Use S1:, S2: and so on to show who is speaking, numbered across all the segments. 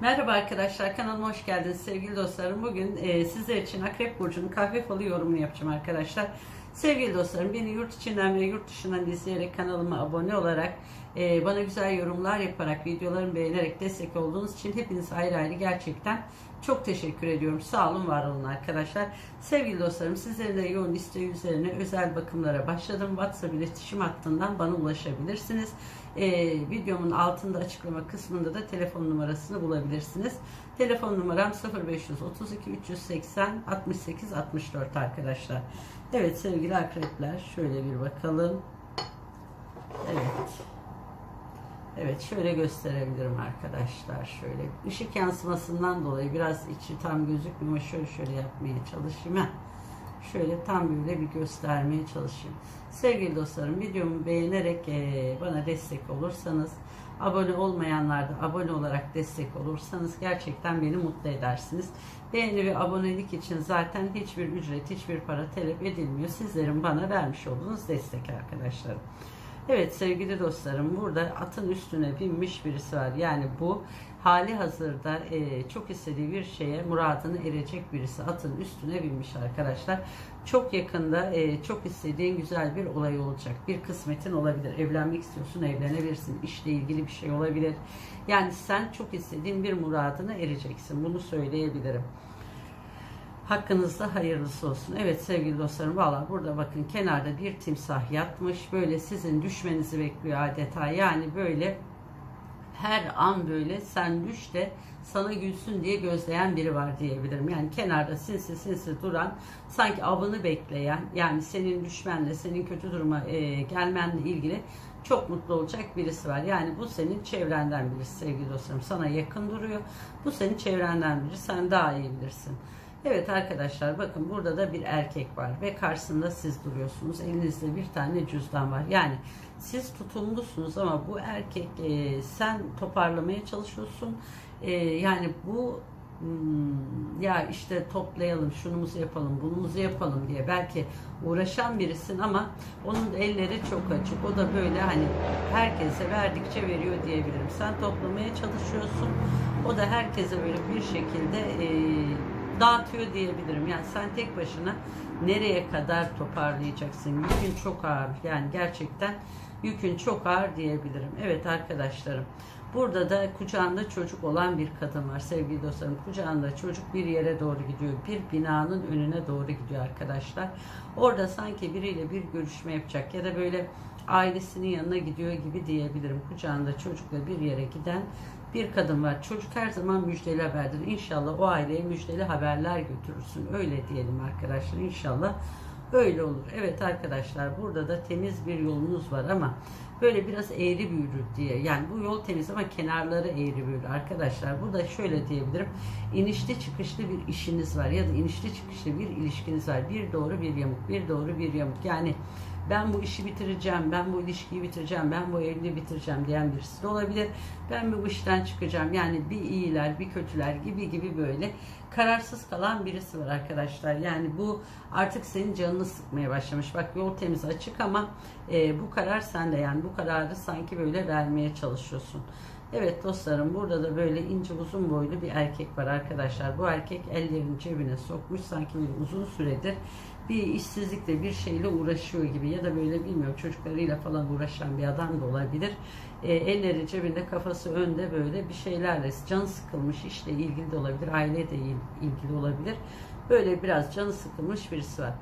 S1: Merhaba arkadaşlar kanalıma hoş geldiniz sevgili dostlarım. Bugün e, sizler için Akrep Burcu'nun kahve falı yorumunu yapacağım arkadaşlar. Sevgili dostlarım beni yurt içinden ve yurt dışından izleyerek kanalıma abone olarak e, bana güzel yorumlar yaparak videolarımı beğenerek destek olduğunuz için hepiniz ayrı ayrı gerçekten çok teşekkür ediyorum. Sağ olun var olun arkadaşlar. Sevgili dostlarım sizlerin de yoğun isteği üzerine özel bakımlara başladım. WhatsApp iletişim hattından bana ulaşabilirsiniz. Ee, videomun altında açıklama kısmında da telefon numarasını bulabilirsiniz. Telefon numaram 0532 380 68 64 arkadaşlar. Evet sevgili akrepler şöyle bir bakalım. Evet. Evet şöyle gösterebilirim arkadaşlar. Şöyle ışık yansımasından dolayı biraz içi tam gözükmüyor ama şöyle şöyle yapmaya çalışayım. Heh. Şöyle tam böyle bir göstermeye çalışayım. Sevgili dostlarım videomu beğenerek e, bana destek olursanız abone olmayanlar da abone olarak destek olursanız gerçekten beni mutlu edersiniz. Beğeni ve abonelik için zaten hiçbir ücret, hiçbir para talep edilmiyor. Sizlerin bana vermiş olduğunuz destek arkadaşlarım. Evet sevgili dostlarım burada atın üstüne binmiş birisi var. Yani bu hali hazırda e, çok istediği bir şeye muradını erecek birisi atın üstüne binmiş arkadaşlar. Çok yakında e, çok istediğin güzel bir olay olacak. Bir kısmetin olabilir. Evlenmek istiyorsun evlenebilirsin. İşle ilgili bir şey olabilir. Yani sen çok istediğin bir muradına ereceksin. Bunu söyleyebilirim. Hakkınızda hayırlısı olsun. Evet sevgili dostlarım valla burada bakın kenarda bir timsah yatmış. Böyle sizin düşmenizi bekliyor adeta. Yani böyle her an böyle sen düş de sana gülsün diye gözleyen biri var diyebilirim. Yani kenarda sinsi sinsi duran sanki avını bekleyen yani senin düşmenle senin kötü duruma e, gelmenle ilgili çok mutlu olacak birisi var. Yani bu senin çevrenden birisi sevgili dostlarım. Sana yakın duruyor. Bu senin çevrenden biri. Sen daha iyi bilirsin. Evet arkadaşlar bakın burada da bir erkek var ve karşısında siz duruyorsunuz. Elinizde bir tane cüzdan var. Yani siz tutumlusunuz ama bu erkek e, sen toparlamaya çalışıyorsun. E, yani bu hmm, ya işte toplayalım, şunumuzu yapalım, bunumuzu yapalım diye belki uğraşan birisin ama onun elleri çok açık. O da böyle hani herkese verdikçe veriyor diyebilirim. Sen toplamaya çalışıyorsun. O da herkese böyle bir şekilde e, dağıtıyor diyebilirim. Yani sen tek başına nereye kadar toparlayacaksın? Yükün çok ağır. Yani gerçekten yükün çok ağır diyebilirim. Evet arkadaşlarım. Burada da kucağında çocuk olan bir kadın var sevgili dostlarım. Kucağında çocuk bir yere doğru gidiyor. Bir binanın önüne doğru gidiyor arkadaşlar. Orada sanki biriyle bir görüşme yapacak ya da böyle ailesinin yanına gidiyor gibi diyebilirim. Kucağında çocukla bir yere giden bir kadın var. Çocuk her zaman müjdeli haberdir. İnşallah o aileye müjdeli haberler götürürsün. Öyle diyelim arkadaşlar. İnşallah öyle olur. Evet arkadaşlar burada da temiz bir yolunuz var ama böyle biraz eğri büğrü diye. Yani bu yol temiz ama kenarları eğri büğrü arkadaşlar. Bu da şöyle diyebilirim. İnişli çıkışlı bir işiniz var ya da inişli çıkışlı bir ilişkiniz var. Bir doğru bir yamuk, bir doğru bir yamuk. Yani ben bu işi bitireceğim, ben bu ilişkiyi bitireceğim, ben bu evliliği bitireceğim diyen birisi de olabilir. Ben bu işten çıkacağım. Yani bir iyiler, bir kötüler gibi gibi böyle kararsız kalan birisi var arkadaşlar. Yani bu artık senin canını sıkmaya başlamış. Bak yol temiz açık ama e, bu karar sende yani bu kararı sanki böyle vermeye çalışıyorsun. Evet dostlarım burada da böyle ince uzun boylu bir erkek var arkadaşlar. Bu erkek ellerini cebine sokmuş sanki böyle uzun süredir bir işsizlikle bir şeyle uğraşıyor gibi ya da böyle bilmiyorum çocuklarıyla falan uğraşan bir adam da olabilir. E, elleri cebinde kafası önde böyle bir şeylerle can sıkılmış işle ilgili de olabilir aile de ilgili olabilir. Böyle biraz canı sıkılmış birisi var.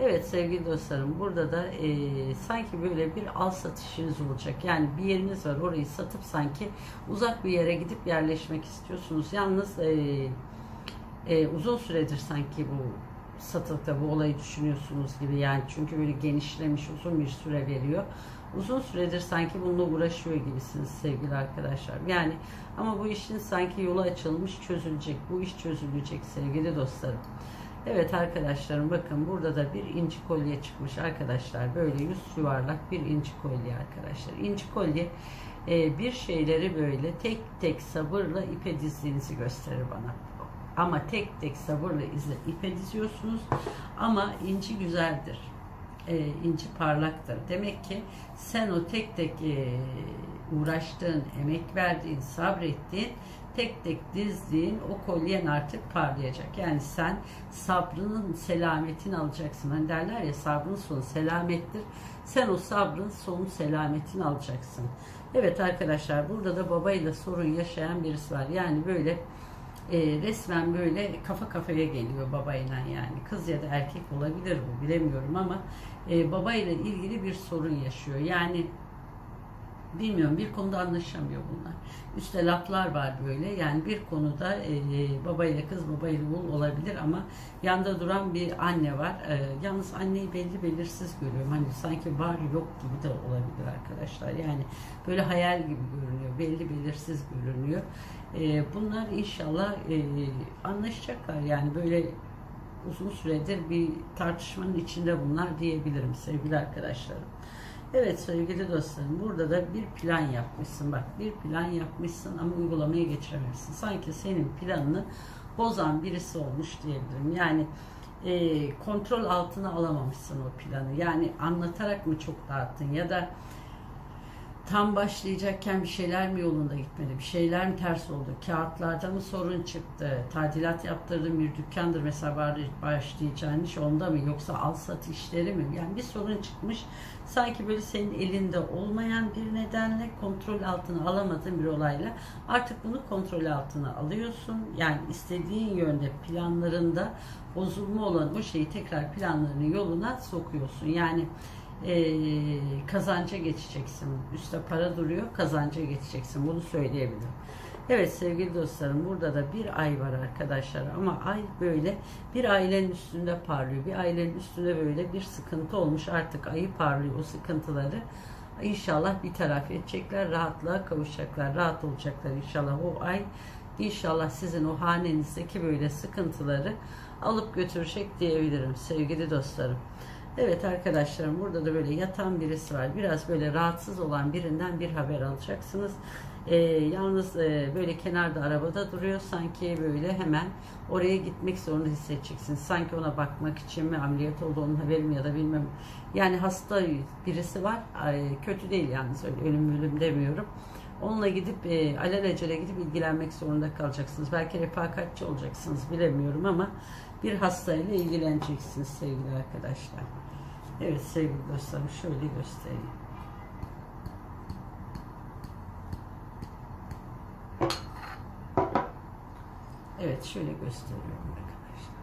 S1: Evet sevgili dostlarım burada da e, sanki böyle bir al satışınız olacak. Yani bir yeriniz var orayı satıp sanki uzak bir yere gidip yerleşmek istiyorsunuz. Yalnız e, e, uzun süredir sanki bu satılıkta bu olayı düşünüyorsunuz gibi yani çünkü böyle genişlemiş uzun bir süre veriyor. Uzun süredir sanki bununla uğraşıyor gibisiniz sevgili arkadaşlar. Yani ama bu işin sanki yolu açılmış çözülecek. Bu iş çözülecek sevgili dostlarım. Evet arkadaşlarım bakın burada da bir inci kolye çıkmış arkadaşlar. Böyle yüz yuvarlak bir inci kolye arkadaşlar. İnci kolye e, bir şeyleri böyle tek tek sabırla ipe dizdiğinizi gösterir bana. Ama tek tek sabırla izle, ipe diziyorsunuz. Ama inci güzeldir. E, inci parlaktır. Demek ki sen o tek tek e, uğraştığın, emek verdiğin, sabrettiğin tek tek dizdiğin o kolyen artık parlayacak. Yani sen sabrının selametini alacaksın. Hani derler ya sabrın sonu selamettir. Sen o sabrın sonu selametini alacaksın. Evet arkadaşlar burada da babayla sorun yaşayan birisi var. Yani böyle e, resmen böyle kafa kafaya geliyor babayla yani. Kız ya da erkek olabilir bu bilemiyorum ama e, babayla ilgili bir sorun yaşıyor. Yani bilmiyorum bir konuda anlaşamıyor bunlar. Üstte laflar var böyle. Yani bir konuda e, babayla kız babayla oğul olabilir ama yanda duran bir anne var. E, yalnız anneyi belli belirsiz görüyorum. Hani sanki var yok gibi de olabilir arkadaşlar. Yani böyle hayal gibi görünüyor. Belli belirsiz görünüyor. E, bunlar inşallah e, anlaşacaklar. Yani böyle uzun süredir bir tartışmanın içinde bunlar diyebilirim sevgili arkadaşlarım. Evet sevgili dostlarım burada da bir plan yapmışsın bak bir plan yapmışsın ama uygulamaya geçirememişsin. Sanki senin planını bozan birisi olmuş diyebilirim. Yani e, kontrol altına alamamışsın o planı. Yani anlatarak mı çok dağıttın ya da tam başlayacakken bir şeyler mi yolunda gitmedi? Bir şeyler mi ters oldu? Kağıtlarda mı sorun çıktı? Tadilat yaptırdığın bir dükkandır mesela başlayacağın iş onda mı? Yoksa al sat işleri mi? Yani bir sorun çıkmış. Sanki böyle senin elinde olmayan bir nedenle kontrol altına alamadığın bir olayla artık bunu kontrol altına alıyorsun. Yani istediğin yönde planlarında bozulma olan o şeyi tekrar planlarının yoluna sokuyorsun. Yani e, kazanca geçeceksin. Üste para duruyor, kazanca geçeceksin. Bunu söyleyebilirim. Evet sevgili dostlarım burada da bir ay var arkadaşlar ama ay böyle bir ailenin üstünde parlıyor. Bir ailenin üstünde böyle bir sıkıntı olmuş artık ayı parlıyor o sıkıntıları. İnşallah bir taraf edecekler, rahatlığa kavuşacaklar, rahat olacaklar inşallah o ay. İnşallah sizin o hanenizdeki böyle sıkıntıları alıp götürecek diyebilirim sevgili dostlarım. Evet arkadaşlarım burada da böyle yatan birisi var. Biraz böyle rahatsız olan birinden bir haber alacaksınız. Ee, yalnız e, böyle kenarda arabada duruyor. Sanki böyle hemen oraya gitmek zorunda hissedeceksiniz. Sanki ona bakmak için mi ameliyat oldu onun haberi mi ya da bilmem. Yani hasta birisi var. Ay, kötü değil yalnız öyle ölüm ölüm demiyorum. Onunla gidip e, alelacele gidip ilgilenmek zorunda kalacaksınız. Belki refakatçi olacaksınız bilemiyorum ama bir hastayla ilgileneceksiniz sevgili arkadaşlar. Evet sevgili dostlarım şöyle göstereyim. Evet şöyle gösteriyorum arkadaşlar.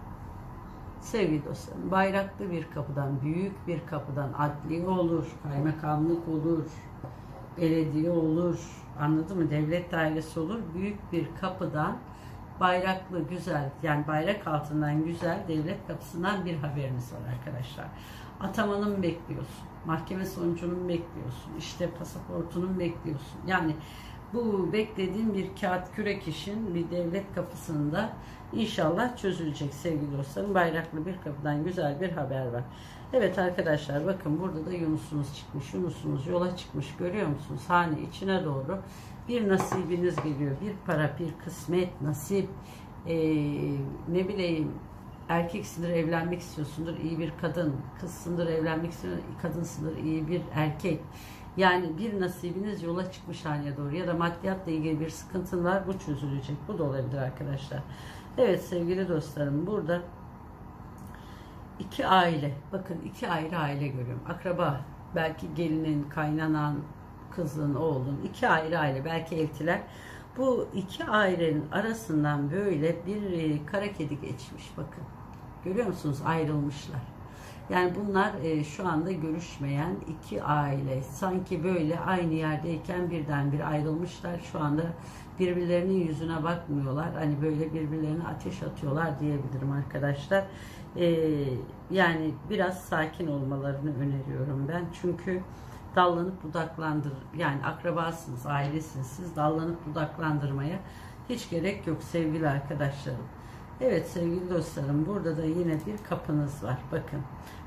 S1: Sevgili dostlarım bayraklı bir kapıdan büyük bir kapıdan adli olur, kaymakamlık olur, belediye olur, anladın mı? Devlet dairesi olur. Büyük bir kapıdan bayraklı güzel yani bayrak altından güzel devlet kapısından bir haberiniz var arkadaşlar. Atamanı mı bekliyorsun? Mahkeme sonucunu mu bekliyorsun? İşte pasaportunu mu bekliyorsun? Yani bu beklediğin bir kağıt kürek işin bir devlet kapısında inşallah çözülecek sevgili dostlarım. Bayraklı bir kapıdan güzel bir haber var. Evet arkadaşlar bakın burada da Yunus'unuz çıkmış. Yunus'unuz yola çıkmış görüyor musunuz? Hane içine doğru bir nasibiniz geliyor. Bir para, bir kısmet, nasip, ee, ne bileyim erkeksindir evlenmek istiyorsundur iyi bir kadın, kızsındır evlenmek istiyorsun kadınsındır iyi bir erkek. Yani bir nasibiniz yola çıkmış haline doğru ya da maddiyatla ilgili bir sıkıntın var bu çözülecek. Bu da olabilir arkadaşlar. Evet sevgili dostlarım burada iki aile bakın iki ayrı aile görüyorum. Akraba belki gelinin, kaynanan, kızın, oğlun iki ayrı aile belki eltiler. Bu iki ailenin arasından böyle bir e, kara kedi geçmiş bakın. Görüyor musunuz? Ayrılmışlar. Yani bunlar e, şu anda görüşmeyen iki aile. Sanki böyle aynı yerdeyken birdenbire ayrılmışlar. Şu anda birbirlerinin yüzüne bakmıyorlar. Hani böyle birbirlerine ateş atıyorlar diyebilirim arkadaşlar. E, yani biraz sakin olmalarını öneriyorum ben. Çünkü dallanıp budaklandır yani akrabasınız, ailesiniz. Siz dallanıp budaklandırmaya hiç gerek yok sevgili arkadaşlarım. Evet sevgili dostlarım burada da yine bir kapınız var bakın.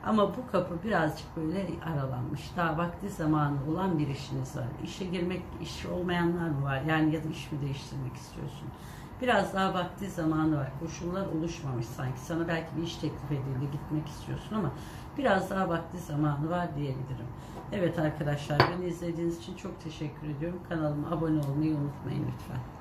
S1: Ama bu kapı birazcık böyle aralanmış. Daha vakti zamanı olan bir işiniz var. İşe girmek, iş olmayanlar mı var? Yani ya da iş mi değiştirmek istiyorsun? Biraz daha vakti zamanı var. Koşullar oluşmamış sanki. Sana belki bir iş teklif edildi, gitmek istiyorsun ama biraz daha vakti zamanı var diyebilirim. Evet arkadaşlar beni izlediğiniz için çok teşekkür ediyorum. Kanalıma abone olmayı unutmayın lütfen.